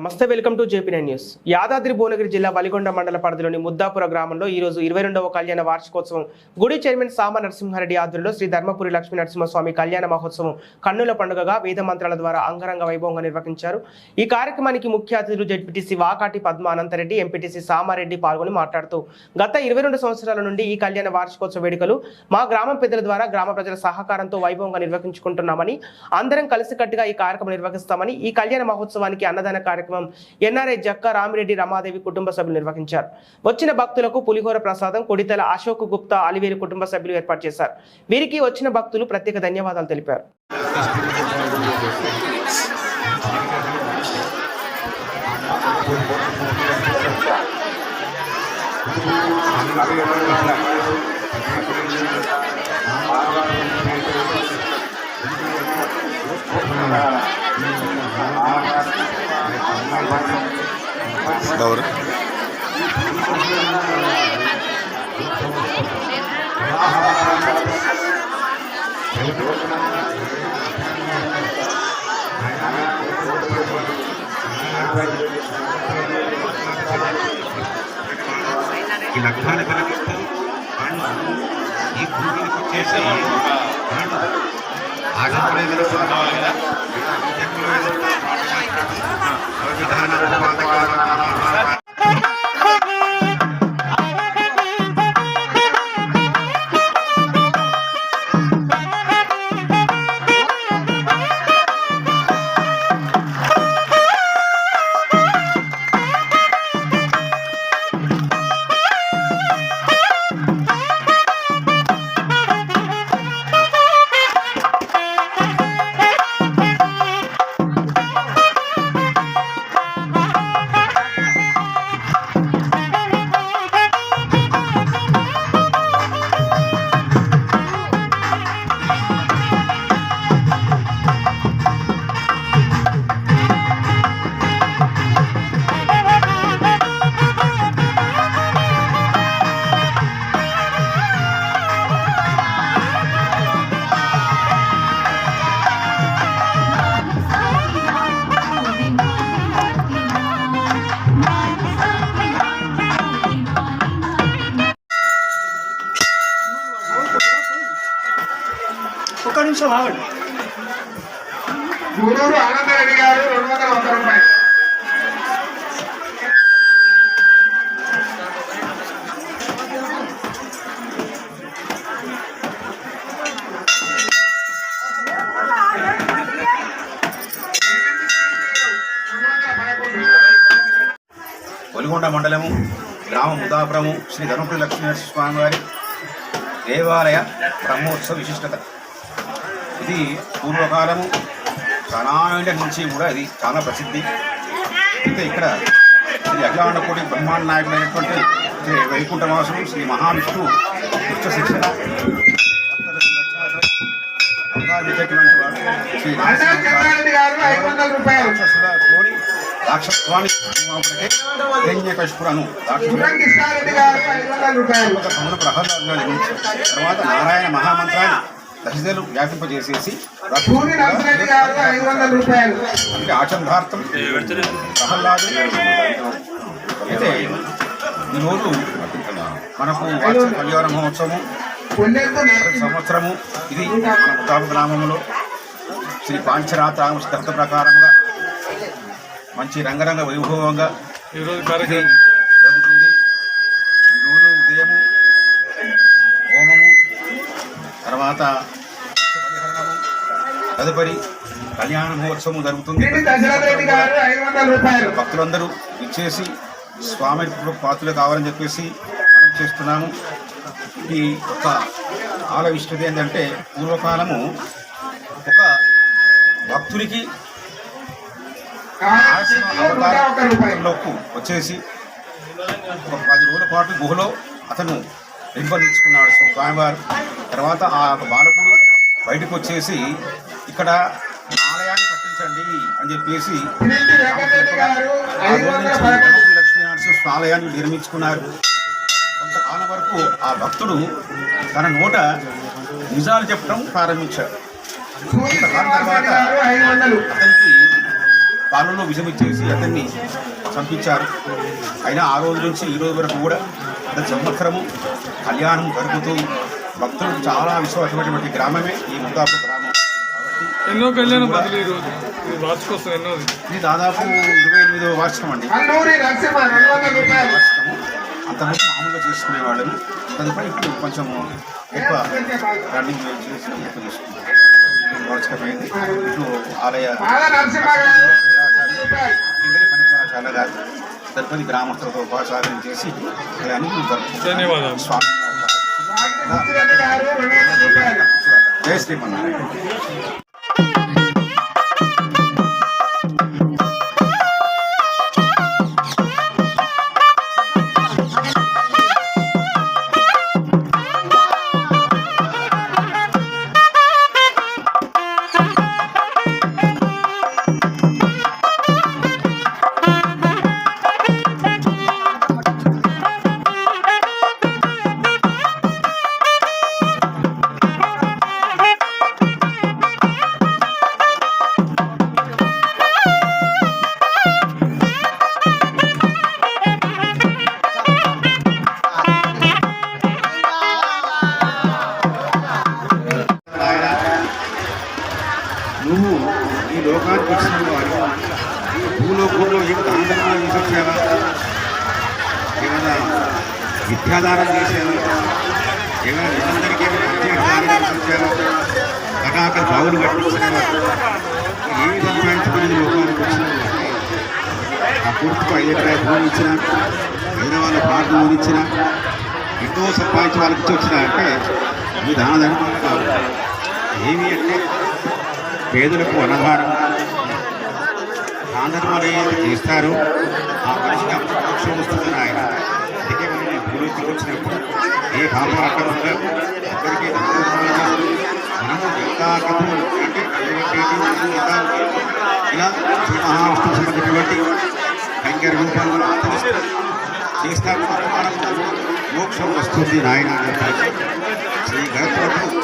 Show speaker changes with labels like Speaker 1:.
Speaker 1: నమస్తే welcome to JP nine news. Yadadri Bhuvanagiri జిల్లా వలిగొండ మండల పరిధిలోని ముద్దాపుర గ్రామంలో ఈ రోజు ఇరవై రెండవ కళ్యాణ వార్షికోత్సవం గుడి చైర్మన్ సామ నరసింహారెడ్డి ఆధ్వర్యంలో శ్రీ ధర్మపురి లక్ష్మీ నరసింహస్వామి కళ్యాణ మహోత్సవం కన్నుల పండుగగా వేద మంత్రాల ద్వారా అంగరంగ వైభవంగా నిర్వహించారు. ఈ కార్యక్రమానికి ముఖ్య అతిథులు జడ్పీటీసీ వాకాటి పద్మ అనంతరెడ్డి ఎంపీటీసీ సామారెడ్డి పాల్గొని మాట్లాడుతూ గత ఇరవై రెండు సంవత్సరాల నుండి ఈ కళ్యాణ వార్షికోత్సవ వేడుకలు మా గ్రామం పెద్దల ద్వారా గ్రామ ప్రజల సహకారంతో వైభవంగా నిర్వహించుకుంటున్నామని అందరం కలిసికట్టుగా ఈ కార్యక్రమం నిర్వహిస్తామని ఈ కళ్యాణ మహోత్సవానికి అన్నదాన కార్యక్రమం ఎన్ఆర్ఐ జక్క రామిరెడ్డి రమాదేవి కుటుంబ సభ్యులు నిర్వహించారు. వచ్చిన భక్తులకు పులిహోర ప్రసాదం కొడితల అశోక్ గుప్తా అలివేలు కుటుంబ సభ్యులు ఏర్పాటు చేశారు. వీరికి వచ్చిన భక్తులు ప్రత్యేక ధన్యవాదాలు తెలిపారు.
Speaker 2: Doğru.
Speaker 3: ఈ లగ్నాన్ని కలిగిస్తూ ఈ భూమికి వచ్చేసి వాళ్ళు ఆశపడే కదా 食
Speaker 4: べてた?
Speaker 5: గురూరు ఆనందరెడ్డి గారు రెండు వందల ఒక్క రూపాయలు.
Speaker 3: ఒలిగొండ మండలము గ్రామ ముదాపురము శ్రీ ధర్మపురి లక్ష్మీనరసింహ స్వామి వారి దేవాలయ బ్రహ్మోత్సవ విశిష్టత. ఇది పూర్వకాలము చాలా ఏళ్ళ నుంచి కూడా ఇది చాలా ప్రసిద్ధి అయితే ఇక్కడ శ్రీ అఖిలాండకోటి బ్రహ్మాండ నాయకుడైనటువంటి శ్రీ వైకుంఠవాసుడు శ్రీ మహావిష్ణువు ఉచ్చ శిక్షణ శ్రీ ప్రహ్లాదుగా నిర్మించారు తర్వాత నారాయణ మహామంత్రాన్ని దశదలు వ్యాపింపజేసేసి ఆచందార్థం ప్రహ్లాదు అయితే ఈరోజు మనకు వార్షిక కళ్యాణ మహోత్సవం సంవత్సరము ఇది మన ముతాబు గ్రామంలో. శ్రీ పాంచరాత దత్త ప్రకారముగా మంచి రంగరంగ వైభవంగా
Speaker 4: ఈరోజు
Speaker 3: ఇది తర్వాత తదుపరి కళ్యాణ మహోత్సవం జరుగుతుంది. భక్తులందరూ ఇచ్చేసి స్వామి పాత్రలు కావాలని చెప్పేసి మనం చేస్తున్నాము. ఈ ఒక ఆలవిష్టత ఏంటంటే పూర్వకాలము ఒక భక్తునికి వచ్చేసి ఒక పది రోజుల పాటు గుహలో అతను నిర్బంధించుకున్నాడు స్వామివారు. తర్వాత ఆ బాలకుడు బయటకు వచ్చేసి ఇక్కడ ఆలయాన్ని కట్టించండి అని చెప్పేసి లక్ష్మీనరసింహ ఆలయాన్ని నిర్మించుకున్నారు. కొంతకాలం వరకు ఆ భక్తుడు తన నోట నిజాలు చెప్పడం ప్రారంభించాడు.
Speaker 5: వందలు.
Speaker 3: అతనికి పాలనలో విషం ఇచ్చేసి అతన్ని చంపించారు. అయినా ఆ రోజు నుంచి ఈ రోజు వరకు కూడా సంవత్సరము కళ్యాణం జరుగుతూ భక్తులకు చాలా విశ్వాసమైనటువంటి గ్రామమే ఈ ముద్దాపు గ్రామం.
Speaker 4: ఎన్నో కళ్యాణం బదులు ఈ రోజు. ఇది వార్షికోత్సవం ఎన్నోది?
Speaker 3: ఇది దాదాపు ఇరవై ఎనిమిదో వార్షికం అండి. వార్షికము అంతకుముందు మామూలుగా చేసుకునే వాళ్ళము. తదుపరి ఇప్పుడు కొంచెం ఎక్కువ రన్నింగ్ చేసి ఎక్కువ చేసుకుంటాం వార్షికమైంది. ఇటు ఆలయ తదుపరి గ్రామస్తులతో ఉపాసారం చేసి
Speaker 4: ధన్యవాదాలు.
Speaker 3: స్వామి జయ శ్రీమన్నారాయణ. లోకానికి వచ్చిన వాడు భూలోకంలో ఏమి అందంగా తీసుకొచ్చావా ఏమైనా విద్యాదానం చేశారు ఏమైనా నిరందరికీ ఏమైనా విద్యాదానం తీసుకొచ్చావా కటాక బావులు కట్టించినావా ఏమి సంపాదించుకుని లోకానికి వచ్చినావు ఆ పూర్తిగా ఐదు ఎకరాల భూమి ఇచ్చిన హైదరాబాద్ వాళ్ళ పాటలు ఊరిచ్చిన ఎన్నో సంపాదించి వాళ్ళకి ఇచ్చి వచ్చిన అంటే మీ దాన ధర్మాలు కావు ఏమి అంటే పేదలకు అన్నదానం ఆంధ్రప్రదేశ్ చేస్తారు. ఆ మనిషికి అంత మోక్షం వస్తుందని ఆయన. అందుకే మనం ఈ వచ్చినప్పుడు ఏ భావం అక్కడ ఉందో అందరికీ మనము యథాకథం అంటే ఇలా శ్రీ మహావిష్ణువు సంబంధించినటువంటి భయంకర రూపాలను ఆచరిస్తూ చేస్తాము మోక్షం వస్తుంది నాయన. శ్రీ గణపతి